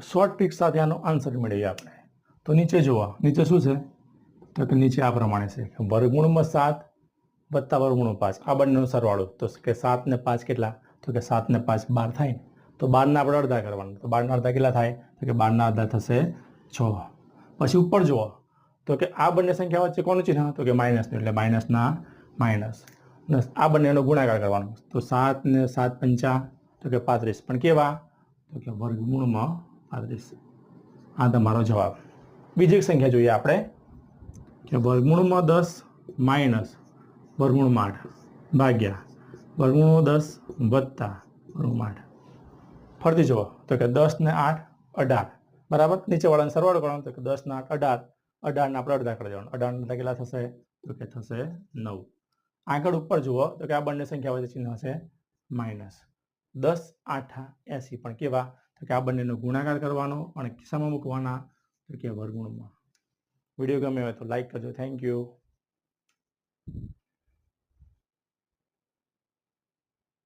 Short trick સાથે આનો answer મેળવીએ આપણે. તો નીચે જોવા, નીચે શું છે? તો કે નીચે આ પ્રમાણે છે. વર્ગુણમાં સાત વત્તા વર્ગમૂળમાં પાંચ. આ બંનેનો સરવાળો. તો કે સાત ને પાંચ કેટલા? તો કે સાત ને પાંચ બાર થાય ને. તો બારના આપણે અડધા કરવાના. તો બારના અડધા કેટલા થાય? તો કે બારના અડધા થશે છ. પછી ઉપર જુઓ. તો કે આ બંને સંખ્યા વચ્ચે કોનું ચિહ્ન? તો કે માઇનસનું એટલે માઇનસના માઇનસ આ બંનેનો ગુણાકાર કરવાનો. તો સાત ને સાત પંચા, તો કે પાંત્રીસ. પણ કેવા? તો કે વર્ગમૂળમાં પાંત્રીસ આ તમારો જવાબ. બીજી એક સંખ્યા જોઈએ આપણે, કે વર્ગમૂળમાં દસ માઇનસ વર્ગમૂળમાં આઠ ભાગ્યા વર્ગમૂળમાં દસ વત્તા વર્ગમૂળમાં આઠ. ફરતી જુઓ, તો કે દસ ને આઠ અઢાર. બરાબર? નીચેવાળાને સરવાળો કરવાનો, તો કે દસ ને આઠ અઢાર. અઢારને આપણે અડધા કરી દેવાનું. અઢાર અડધા કેટલા થશે? તો કે થશે નવ. આગળ ઉપર જુઓ, તો કે આ બંને સંખ્યા વચ્ચે ચિહ્ન હશે, માઇનસ દસ આઠા એસી. પણ કેવા? કે આ બંનેનો ગુણાકાર કરવાનો અને કિસ્સામાં મૂકવાના, તો કે વર્ગુણમાં વીડિયો ગમે હોય તો લાઈક કરજો. Thank you